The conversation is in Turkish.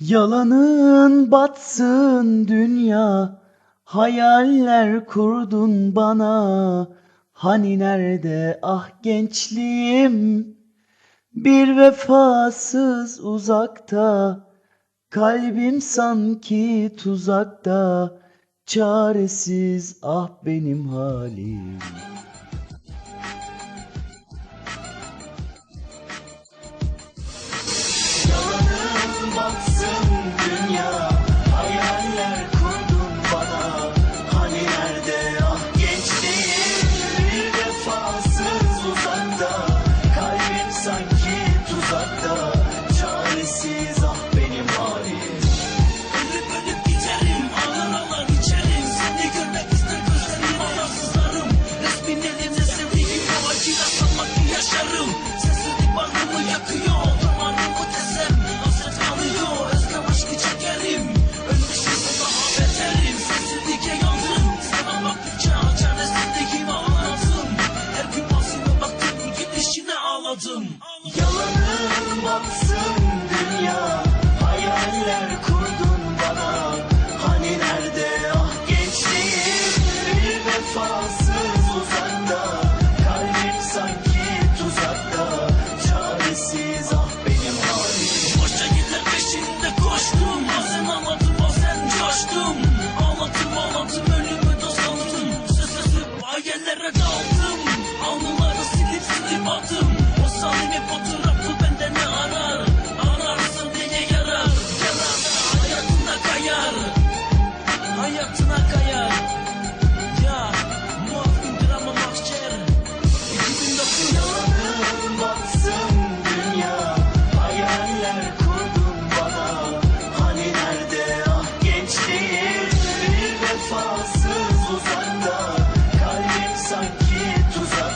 Yalanın batsın dünya Hayaller kurdun bana. Hani nerede ah gençliğim? Bir vefasız uzakta Kalbim sanki tuzakta. Çaresiz ah benim halim you. Who's up?